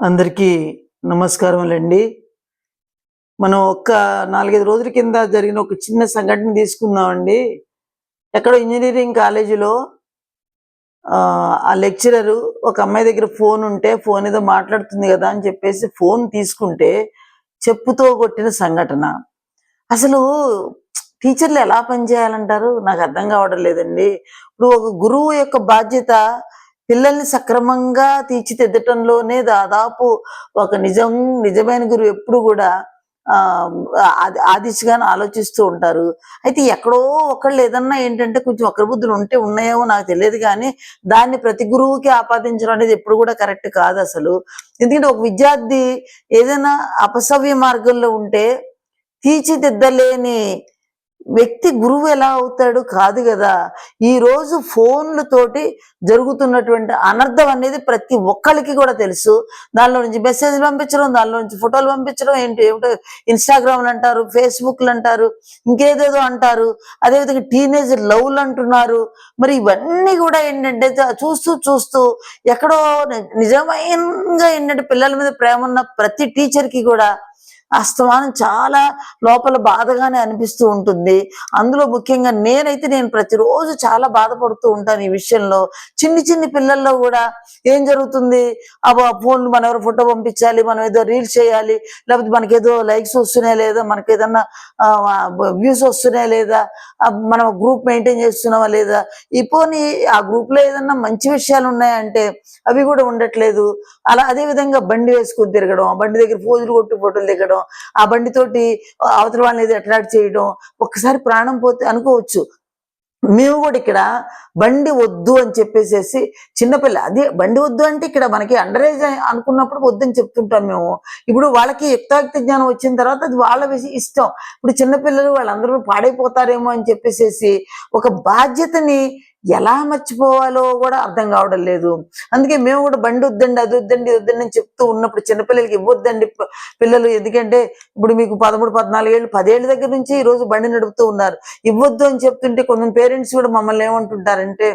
అందరికీ నమస్కారములండి. మనం ఒక్క నాలుగైదు రోజుల కింద జరిగిన ఒక చిన్న సంఘటన తీసుకుందామండి. ఎక్కడో ఇంజనీరింగ్ కాలేజీలో ఆ, ఆ లెక్చరరు ఒక అమ్మాయి దగ్గర ఫోన్ ఉంటే ఫోన్ ఏదో మాట్లాడుతుంది కదా అని చెప్పేసి ఫోన్ తీసుకుంటే చెప్పుతో కొట్టిన సంఘటన. అసలు టీచర్లు ఎలా పనిచేయాలంటారు? నాకు అర్థం కావడం లేదండి. ఇప్పుడు ఒక గురువు యొక్క బాధ్యత పిల్లల్ని సక్రమంగా తీర్చిదిద్దటంలోనే దాదాపు ఒక నిజం నిజమైన గురువు ఎప్పుడు కూడా ఆ అది దిశగానే ఆలోచిస్తూ ఉంటారు. అయితే ఎక్కడో ఒకళ్ళు ఏదన్నా ఏంటంటే కొంచెం ఒకరి బుద్ధులు ఉంటే ఉన్నాయేమో నాకు తెలియదు కానీ దాన్ని ప్రతి గురువుకి ఆపాదించడం అనేది ఎప్పుడు కూడా కరెక్ట్ కాదు అసలు. ఎందుకంటే ఒక విద్యార్థి ఏదైనా అపసవ్య మార్గంలో ఉంటే తీర్చిదిద్దలేని వ్యక్తి గురువు ఎలా అవుతాడు కాదు కదా. ఈ రోజు ఫోన్లతోటి జరుగుతున్నటువంటి అనర్థం అనేది ప్రతి ఒక్కరికి కూడా తెలుసు. దానిలో నుంచి మెసేజ్లు పంపించడం దానిలో నుంచి ఫోటోలు పంపించడం ఏంటి ఏమిటో ఇన్స్టాగ్రామ్లు అంటారు ఫేస్బుక్లు అంటారు ఇంకేదేదో అంటారు. అదేవిధంగా టీనేజ్ లవ్లు అంటున్నారు. మరి ఇవన్నీ కూడా ఏంటంటే చూస్తూ చూస్తూ ఎక్కడో నిజమైన నిజమైనగా ఏంటంటే పిల్లల మీద ప్రేమ ఉన్న ప్రతి టీచర్కి కూడా అస్తమానం చాలా లోపల బాధగానే అనిపిస్తూ ఉంటుంది. అందులో ముఖ్యంగా నేనైతే నేను ప్రతిరోజు చాలా బాధపడుతూ ఉంటాను ఈ విషయంలో. చిన్ని చిన్ని పిల్లల్లో కూడా ఏం జరుగుతుంది? అబ్బో ఫోన్ మనం ఎవరు ఫోటో పంపించాలి? మనం ఏదో రీల్స్ చేయాలి? లేకపోతే మనకి ఏదో లైక్స్ వస్తున్నాయా లేదా? మనకి ఏదన్నా వ్యూస్ వస్తున్నాయా లేదా? మనం గ్రూప్ మెయింటైన్ చేస్తున్నావా లేదా? ఈ పోనీ ఆ గ్రూప్లో ఏదన్నా మంచి విషయాలు ఉన్నాయంటే అవి కూడా ఉండట్లేదు. అలా అదే విధంగా బండి వేసుకుని తిరగడం బండి దగ్గర ఫోజులు కొట్టి ఫోటోలు దిగడం ఆ బండితోటి అవతల వాళ్ళని అట్రాక్ట్ చేయడం ఒక్కసారి ప్రాణం పోతే అనుకోవచ్చు. మేము కూడా ఇక్కడ బండి వద్దు అని చెప్పేసేసి చిన్నపిల్ల అదే బండి వద్దు అంటే ఇక్కడ మనకి అండర్ ఏజ్ అనుకున్నప్పుడు వద్దని చెప్తుంటాం మేము. ఇప్పుడు వాళ్ళకి యుక్తాయుక్త జ్ఞానం వచ్చిన తర్వాత అది వాళ్ళ ఇష్టం. ఇప్పుడు చిన్నపిల్లలు వాళ్ళందరూ పాడైపోతారేమో అని చెప్పేసేసి ఒక బాధ్యతని ఎలా మర్చిపోవాలో కూడా అర్థం కావడం లేదు. అందుకే మేము కూడా బండి వద్దండి అది వద్దండి వద్దండి అని చెప్తూ ఉన్నప్పుడు చిన్నపిల్లలకి ఇవ్వద్దండి పిల్లలు. ఎందుకంటే ఇప్పుడు మీకు పదమూడు పద్నాలుగు ఏళ్ళు పదేళ్ళ దగ్గర నుంచి ఈ రోజు బండి నడుపుతూ ఉన్నారు. ఇవ్వద్దు అని చెప్తుంటే కొంత పేరెంట్స్ కూడా మమ్మల్ని ఏమంటుంటారంటే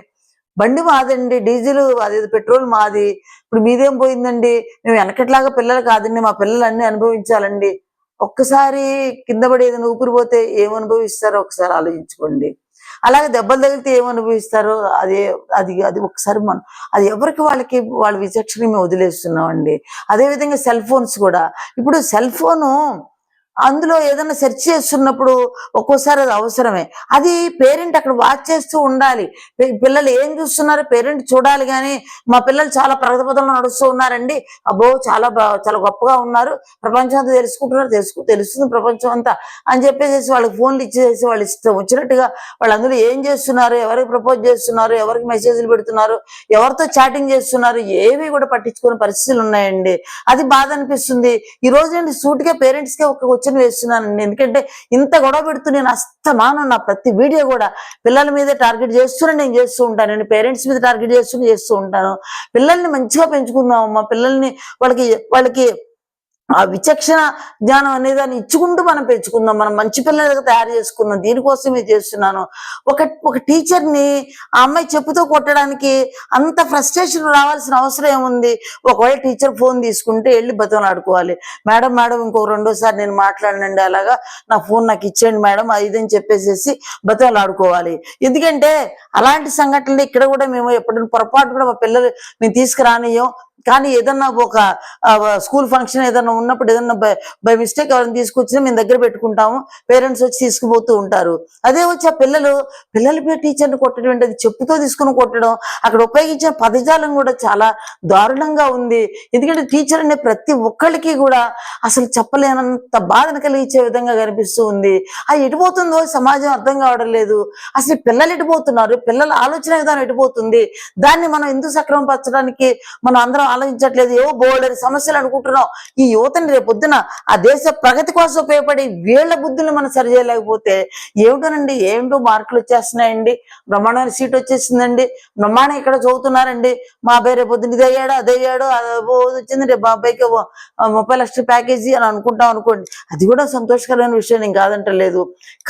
బండి మాదండి డీజిల్ అది పెట్రోల్ మాది. ఇప్పుడు మీదేం పోయిందండి? మేము వెనకట్లాగా పిల్లలు కాదండి మా పిల్లలు అన్ని అనుభవించాలండి. ఒక్కసారి కింద పడి ఏదైనా ఊపిరిపోతే ఏం అనుభవిస్తారో ఒకసారి ఆలోచించుకోండి. అలాగే దెబ్బలు తగిలితే ఏం అనుభవిస్తారో? అది అది అది ఒకసారి మనం అది ఎవరికి వాళ్ళకి వాళ్ళ విచక్షణ మేము వదిలేస్తున్నామండి. అదేవిధంగా సెల్ ఫోన్స్ కూడా. ఇప్పుడు సెల్ ఫోను అందులో ఏదైనా సెర్చ్ చేస్తున్నప్పుడు ఒక్కోసారి అది అవసరమే. అది పేరెంట్ అక్కడ వాచ్ చేస్తూ ఉండాలి. పిల్లలు ఏం చూస్తున్నారు పేరెంట్ చూడాలి కానీ మా పిల్లలు చాలా ప్రగతి పదంలో నడుస్తూ ఉన్నారండి. అబ్బో చాలా చాలా గొప్పగా ఉన్నారు. ప్రపంచం అంతా తెలుసుకుంటున్నారు తెలుసు తెలుస్తుంది ప్రపంచం అంతా అని చెప్పేసి వాళ్ళకి ఫోన్లు ఇచ్చేసి వాళ్ళు ఇష్టం వచ్చినట్టుగా వాళ్ళు అందులో ఏం చేస్తున్నారు ఎవరికి ప్రపోజ్ చేస్తున్నారు ఎవరికి మెసేజ్లు పెడుతున్నారు ఎవరితో చాటింగ్ చేస్తున్నారు ఏవి కూడా పట్టించుకునే పరిస్థితులు ఉన్నాయండి. అది బాధ అనిపిస్తుంది. ఈ రోజు నేను సూటిగా పేరెంట్స్కి ఒక క్వశ్చన్ వేస్తున్నాను ఎందుకంటే ఇంత గొడవ పెడుతూ నేను అస్తమానం నా ప్రతి వీడియో కూడా పిల్లల మీద టార్గెట్ చేస్తూనే నేను చేస్తూ ఉంటాను. నేను పేరెంట్స్ మీద టార్గెట్ చేస్తూనే చేస్తూ ఉంటాను. పిల్లల్ని మంచిగా పెంచుకుందాం అమ్మ. పిల్లల్ని వాళ్ళకి వాళ్ళకి ఆ విచక్షణ జ్ఞానం అనేది దాన్ని ఇచ్చుకుంటూ మనం పెంచుకుందాం. మనం మంచి పిల్లలుగా తయారు చేసుకుందాం. దీనికోసమే చేస్తున్నాను. ఒక ఒక టీచర్ని ఆ అమ్మాయి చెప్పుతో కొట్టడానికి అంత ఫ్రస్ట్రేషన్ రావాల్సిన అవసరం ఏముంది? ఒకవేళ టీచర్ ఫోన్ తీసుకుంటే వెళ్ళి బతం ఆడుకోవాలి మేడం మేడం ఇంకో రెండోసారి నేను మాట్లాడినండి అలాగా? నా ఫోన్ నాకు ఇచ్చేయండి మేడం అది అని చెప్పేసేసి బతాలు ఆడుకోవాలి ఎందుకంటే అలాంటి సంఘటనలు ఇక్కడ కూడా మేము ఎప్పుడైనా పొరపాటు కూడా మా పిల్లలు మేము తీసుకురానియం కానీ ఏదన్నా ఒక స్కూల్ ఫంక్షన్ ఏదన్నా ఉన్నప్పుడు ఏదన్నా బై మిస్టేక్ ఎవరైనా తీసుకొచ్చినా మేము దగ్గర పెట్టుకుంటాము పేరెంట్స్ వచ్చి తీసుకుపోతూ ఉంటారు. అదే వచ్చి ఆ పిల్లలు పిల్లల పేరు టీచర్ని కొట్టడం ఏంటి అది చెప్పుతో తీసుకుని కొట్టడం అక్కడ ఉపయోగించిన పదజాలం కూడా చాలా దారుణంగా ఉంది. ఎందుకంటే టీచర్ అనే ప్రతి ఒక్కళ్ళకి కూడా అసలు చెప్పలేనంత బాధను కలిగించే విధంగా కనిపిస్తూ ఉంది. అది ఎటుపోతుందో సమాజం అర్థం కావడం లేదు. అసలు పిల్లలు ఎటుపోతున్నారు పిల్లల ఆలోచన విధానం ఎటుపోతుంది దాన్ని మనం ఎందుకు సక్రమపరచడానికి మనం అందరం ఆలోచించట్లేదు. ఏవో బోల్డని సమస్యలు అనుకుంటున్నాం. ఈ యువతని రేపొద్దున ఆ దేశ ప్రగతి కోసం ఉపయోగపడి వీళ్ళ బుద్ధుల్ని మనం సరిచేయలేకపోతే ఏమిటోనండి? ఏమిటో మార్కులు వచ్చేస్తున్నాయండి. బ్రహ్మాండమైన సీట్ వచ్చేసిందండి. బ్రహ్మాండం ఇక్కడ చదువుతున్నారండి. మా అబ్బాయి రేపొద్దున ఇది అయ్యాడు అది అయ్యాడు వచ్చింది. రేపు మా అబ్బాయికి ముప్పై లక్షల ప్యాకేజీ అని అనుకుంటాం అనుకోండి. అది కూడా సంతోషకరమైన విషయం నేను కాదంటలేదు.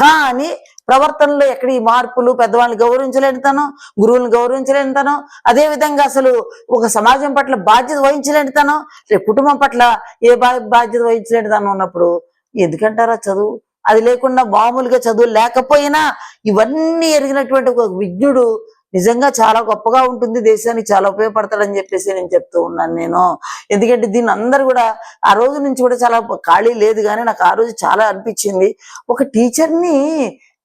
కానీ ప్రవర్తనలో ఎక్కడ ఈ మార్పులు పెద్దవాళ్ళని గౌరవించలేనితనం గురువులను గౌరవించలేనితనం అదే విధంగా అసలు ఒక సమాజం పట్ల బాధ్యత వహించలేనితనం రేపు కుటుంబం పట్ల ఏ బాధ్యత వహించలేనితనం ఉన్నప్పుడు ఎందుకంటారా చదువు? అది లేకుండా మామూలుగా చదువు లేకపోయినా ఇవన్నీ ఎరిగినటువంటి ఒక విజ్ఞుడు నిజంగా చాలా గొప్పగా ఉంటుంది దేశానికి చాలా ఉపయోగపడతాడని చెప్పేసి నేను చెప్తూ ఉన్నాను నేను. ఎందుకంటే దీన్ని అందరు కూడా ఆ రోజు నుంచి కూడా చాలా ఖాళీ లేదు కానీ నాకు ఆ రోజు చాలా అనిపించింది. ఒక టీచర్ని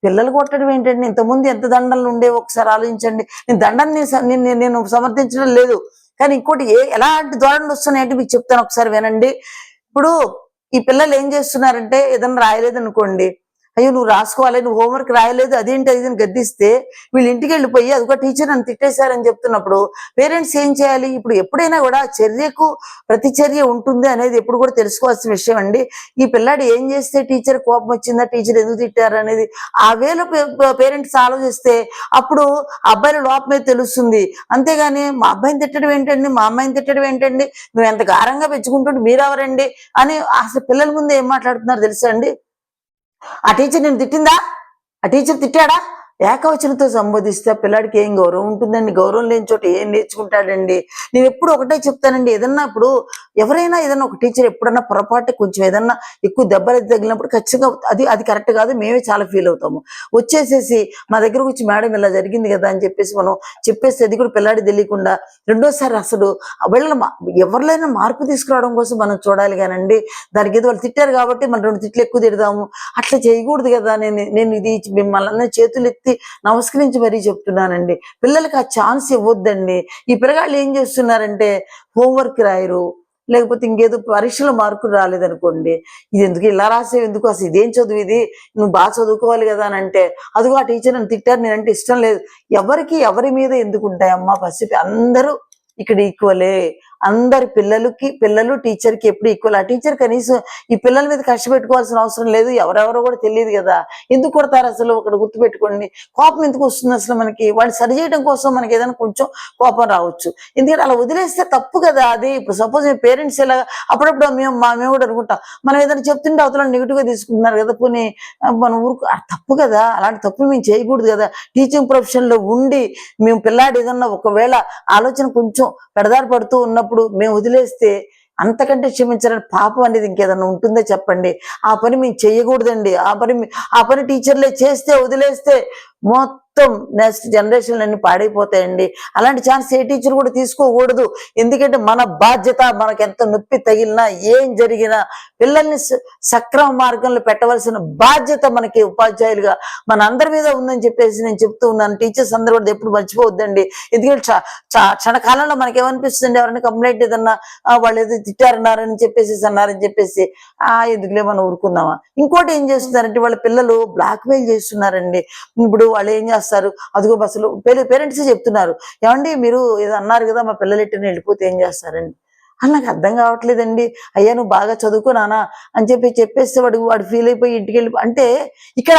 పిల్లలు కొట్టడం ఏంటండి? ఇంతకుముందు ఎంత దండలు ఉండేవి? ఒకసారి ఆలోచించండి. నేను దండం నేను సమర్థించడం లేదు. కానీ ఇంకోటి ఏ ఎలాంటి ధోరణులు వస్తున్నాయంటే మీకు చెప్తాను ఒకసారి వినండి. ఇప్పుడు ఈ పిల్లలు ఏం చేస్తున్నారంటే ఏదైనా రాయలేదు అనుకోండి అయ్యో నువ్వు రాసుకోవాలి నువ్వు హోంవర్క్ రాయలేదు అదేంటి అది గద్దిస్తే వీళ్ళు ఇంటికి వెళ్ళిపోయి అది ఒక టీచర్ నన్ను తిట్టేశారని చెప్తున్నప్పుడు పేరెంట్స్ ఏం చేయాలి? ఇప్పుడు ఎప్పుడైనా కూడా చర్యకు ప్రతిచర్య ఉంటుంది అనేది ఎప్పుడు కూడా తెలుసుకోవాల్సిన విషయం అండి. ఈ పిల్లాడు ఏం చేస్తే టీచర్ కోపం వచ్చిందా టీచర్ ఎందుకు తిట్టారు అనేది ఆ వేలో పేరెంట్స్ ఆలోచిస్తే అప్పుడు అబ్బాయిల లోపమే తెలుస్తుంది. అంతేగాని మా అబ్బాయిని తిట్టడం ఏంటండి మా అమ్మాయిని తిట్టడం ఏంటండి నువ్వు ఎంత గారంగా పెంచుకుంటుంటే మీరెవరండి అని అసలు పిల్లల ముందు ఏం మాట్లాడుతున్నారు తెలుసా అండి? ఆ టీచర్ నేను తిట్టిందా? ఆ టీచర్ తిట్టాడా? ఏకవచనంతో సంబోధిస్తే పిల్లాడికి ఏం గౌరవం ఉంటుందండి? గౌరవం లేని చోట ఏం నేర్చుకుంటాడండి? నేను ఎప్పుడు ఒకటే చెప్తానండి. ఏదన్నా ఇప్పుడు ఎవరైనా ఏదన్నా ఒక టీచర్ ఎప్పుడన్నా పొరపాటు కొంచెం ఏదన్నా ఎక్కువ దెబ్బలు తగిలినప్పుడు ఖచ్చితంగా అది అది కరెక్ట్ కాదు. మేమే చాలా ఫీల్ అవుతాము. వచ్చేసేసి మా దగ్గర వచ్చి మేడం ఇలా జరిగింది కదా అని చెప్పేసి మనం చెప్పేసి అది కూడా పిల్లాడి తెలియకుండా రెండోసారి అసలు వీళ్ళ ఎవరిలైనా మార్పు తీసుకురావడం కోసం మనం చూడాలి కానండి. దానికి ఏదో వాళ్ళు తిట్టారు కాబట్టి మనం రెండు తిట్లు ఎక్కువ తిడదాము అట్లా చేయకూడదు కదా. నేను నేను ఇది మిమ్మల్ని చేతులు ఎత్తి నమస్కరించి మరీ చెప్తున్నానండి. పిల్లలకి ఆ ఛాన్స్ ఇవ్వద్దండి. ఈ పిల్లగాళ్ళు ఏం చేస్తున్నారంటే హోంవర్క్ రాయరు. లేకపోతే ఇంకేదో పరీక్షలో మార్కులు రాలేదనుకోండి. ఇది ఎందుకు ఇలా రాసేవి ఎందుకు? అసలు ఇదేం చదువు ఇది? నువ్వు బాగా చదువుకోవాలి కదా అని అంటే అదిగో ఆ టీచర్ నన్ను తిట్టారు నేనంటే ఇష్టం లేదు. ఎవరికి ఎవరి మీద ఎందుకు ఉంటాయమ్మా పసిపి అందరూ ఇక్కడ ఈక్వలే అందరి పిల్లలకి పిల్లలు టీచర్కి ఎప్పుడు ఈక్వల్ ఆ టీచర్ కనీసం ఈ పిల్లల మీద కష్టపెట్టుకోవాల్సిన అవసరం లేదు ఎవరెవరో కూడా తెలియదు కదా. ఎందుకు కొడతారు అసలు? ఒకటి గుర్తుపెట్టుకోండి. కోపం ఎందుకు వస్తుంది అసలు మనకి? వాళ్ళు సరి చేయడం కోసం మనకి ఏదైనా కొంచెం కోపం రావచ్చు. ఎందుకంటే అలా వదిలేస్తే తప్పు కదా అది. ఇప్పుడు సపోజ్ మీ పేరెంట్స్ ఇలా అప్పుడప్పుడు మేము మా మేము కూడా అనుకుంటాం. మనం ఏదైనా చెప్తుంటే అవతల నెగిటివ్గా తీసుకుంటున్నారు కదా పోనీ. మన ఊరుకు. ఆ, తప్పు కదా. అలాంటి తప్పు మేము చేయకూడదు కదా. టీచింగ్ ప్రొఫెషన్లో ఉండి మేము పిల్లాడు ఏదన్నా ఒకవేళ ఆలోచన కొంచెం పెడదారి పడుతూ ఉన్నప్పుడు మేము వదిలేస్తే అంతకంటే క్షమించడానికి పాపం అనేది ఇంకేదన్నా ఉంటుందో చెప్పండి. ఆ పని మేము చేయకూడదండి. ఆ పని ఆ పని టీచర్లే చేస్తే వదిలేస్తే మొత్తం మొత్తం నెక్స్ట్ జనరేషన్ అన్ని పాడైపోతాయండి. అలాంటి ఛాన్స్ ఏ టీచర్ కూడా తీసుకోకూడదు. ఎందుకంటే మన బాధ్యత మనకి ఎంత నొప్పి తగిలినా ఏం జరిగినా పిల్లల్ని సక్రమ మార్గంలో పెట్టవలసిన బాధ్యత మనకి ఉపాధ్యాయులుగా మన అందరి మీద ఉందని చెప్పేసి నేను చెప్తూ ఉన్నాను. టీచర్స్ అందరూ కూడా ఎప్పుడు మర్చిపోవద్దండి. ఎందుకంటే క్షణకాలంలో మనకి ఏమనిపిస్తుంది ఎవరైనా కంప్లైంట్ ఏదన్నా వాళ్ళు ఏదో తిట్టారన్నారని చెప్పేసి అన్నారని చెప్పేసి ఆ ఎందుకులే మనం ఊరుకుందామా? ఇంకోటి ఏం చేస్తున్నారంటే వాళ్ళ పిల్లలు బ్లాక్మెయిల్ చేస్తున్నారండి. ఇప్పుడు వాళ్ళు ఏం చేస్తారు అదిగో బస్సులు పేరెంట్స్ చెప్తున్నారు. ఏమండి మీరు ఏదో అన్నారు కదా మా పిల్లలు ఎట్టిన వెళ్ళిపోతే ఏం చేస్తారండి? అని నాకు అర్థం కావట్లేదండి. అయ్యా నువ్వు బాగా చదువుకున్నానా అని చెప్పి చెప్పేస్తే వాడు వాడు ఫీల్ అయిపోయి ఇంటికి వెళ్ళి అంటే ఇక్కడ